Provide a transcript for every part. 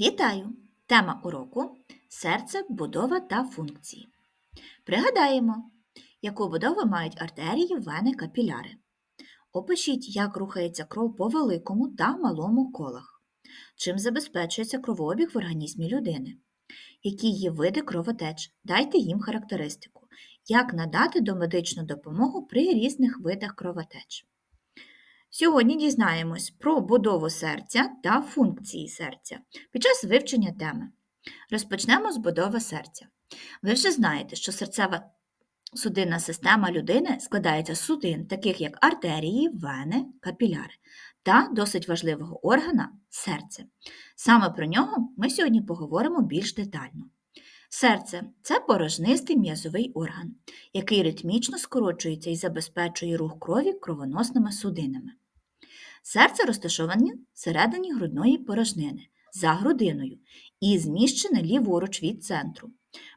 Вітаю! Тема уроку серце, будова та функції. Пригадаємо, яку будову мають артерії, вени, капіляри. Опишіть, як рухається кров по великому та малому колах. Чим забезпечується кровообіг в організмі людини. Які є види кровотеч? Дайте їм характеристику. Як надати домедичну допомогу при різних видах кровотеч. Сьогодні дізнаємось про будову серця та функції серця під час вивчення теми. Розпочнемо з будови серця. Ви вже знаєте, що серцева судинна система людини складається з судин, таких як артерії, вени, капіляри, та досить важливого органа серце. Саме про нього ми сьогодні поговоримо більш детально. Серце це порожнистий м'язовий орган, який ритмічно скорочується і забезпечує рух крові кровоносними судинами. Серце розташоване всередині грудної порожнини за грудиною і зміщене ліворуч від центру.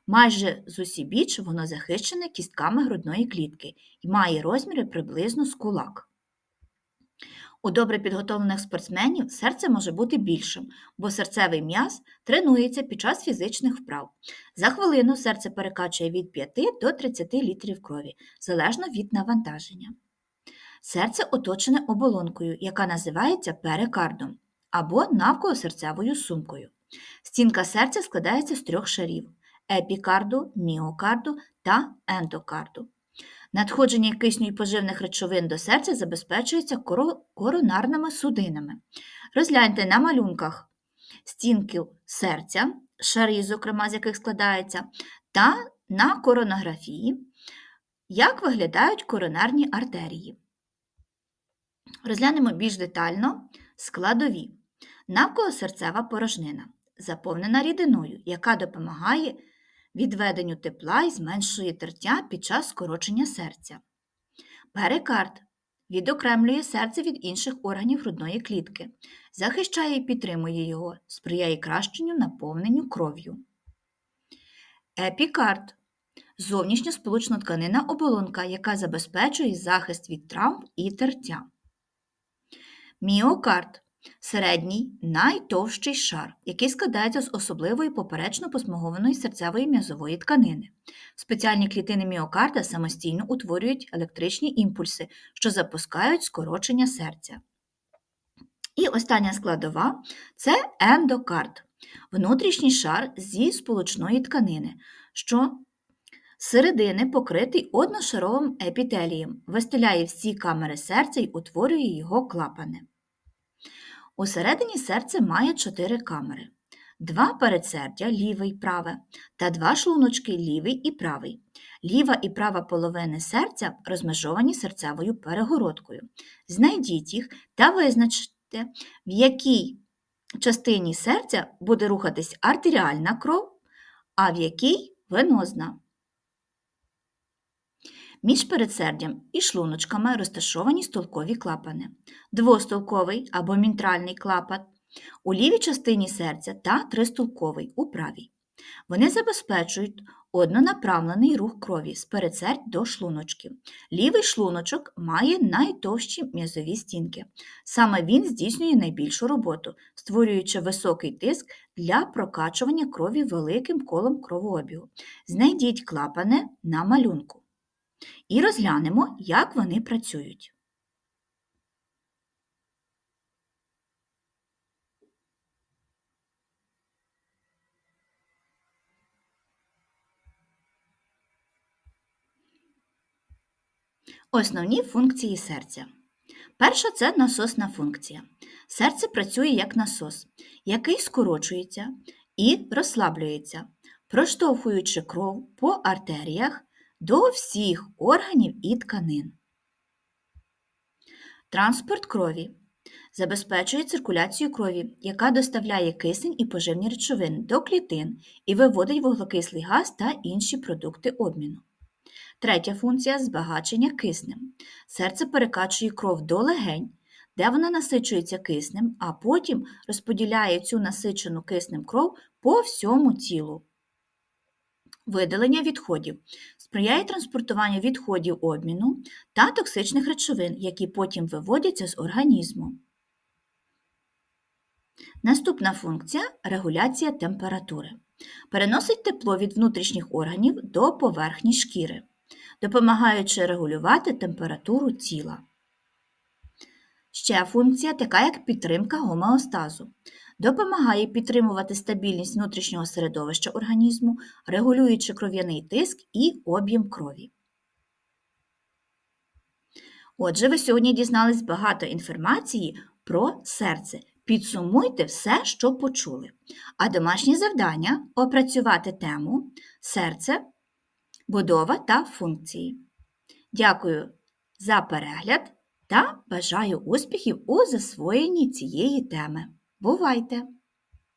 Майже з усібіч воно захищене кістками грудної клітки і має розміри приблизно з кулак. У добре підготовлених спортсменів серце може бути більшим, бо серцевий м'яз тренується під час фізичних вправ. За хвилину серце перекачує від 5 до 30 літрів крові, залежно від навантаження. Серце оточене оболонкою, яка називається перикардом або навколосерцевою сумкою. Стінка серця складається з трьох шарів епікарду, міокарду та ендокарду. Надходження кисню і поживних речовин до серця забезпечується коронарними судинами. Розгляньте на малюнках стінки серця, шари, зокрема, з яких складається, та на коронографії, як виглядають коронарні артерії. Розглянемо більш детально складові. Навколосерцева порожнина, заповнена рідиною, яка допомагає відведенню тепла і зменшує тертя під час скорочення серця. Перикард відокремлює серце від інших органів грудної клітки, захищає і підтримує його, сприяє кращенню наповненню кров'ю. Епікард зовнішня сполучна тканина оболонка, яка забезпечує захист від травм і тертя. Міокард середній найтовщий шар, який складається з особливої поперечно посмугованої серцевої м'язової тканини. Спеціальні клітини міокарда самостійно утворюють електричні імпульси, що запускають скорочення серця. І остання складова це ендокард, внутрішній шар зі сполучної тканини, що середини покритий одношаровим епітелієм, вистеляє всі камери серця і утворює його клапани. Усередині серце має чотири камери, два передсердя ліве і праве, та два шлуночки лівий і правий. Ліва і права половини серця розмежовані серцевою перегородкою. Знайдіть їх та визначте, в якій частині серця буде рухатись артеріальна кров, а в якій венозна. Між передсердям і шлуночками розташовані столкові клапани, двостолковий або мінтральний клапан у лівій частині серця та тристолковий у правій. Вони забезпечують однонаправлений рух крові з передсердь до шлуночків. Лівий шлуночок має найтовщі м'язові стінки. Саме він здійснює найбільшу роботу, створюючи високий тиск для прокачування крові великим колом кровообігу. Знайдіть клапани на малюнку і розглянемо, як вони працюють. Основні функції серця. Перша це насосна функція. Серце працює як насос, який скорочується і розслаблюється, проштовхуючи кров по артеріях до всіх органів і тканин. Транспорт крові забезпечує циркуляцію крові, яка доставляє кисень і поживні речовини до клітин і виводить вуглекислий газ та інші продукти обміну. Третя функція збагачення киснем. Серце перекачує кров до легень, де вона насичується киснем, а потім розподіляє цю насичену киснем кров по всьому тілу. Видалення відходів сприяє транспортуванню відходів обміну та токсичних речовин, які потім виводяться з організму. Наступна функція регуляція температури. Переносить тепло від внутрішніх органів до поверхні шкіри, допомагаючи регулювати температуру тіла. Ще функція така як підтримка гомеостазу. Допомагає підтримувати стабільність внутрішнього середовища організму, регулюючи кров'яний тиск і об'єм крові. Отже, ви сьогодні дізнались багато інформації про серце. Підсумуйте все, що почули. А домашнє завдання опрацювати тему серце, будова та функції. Дякую за перегляд та бажаю успіхів у засвоєнні цієї теми. Бувайте!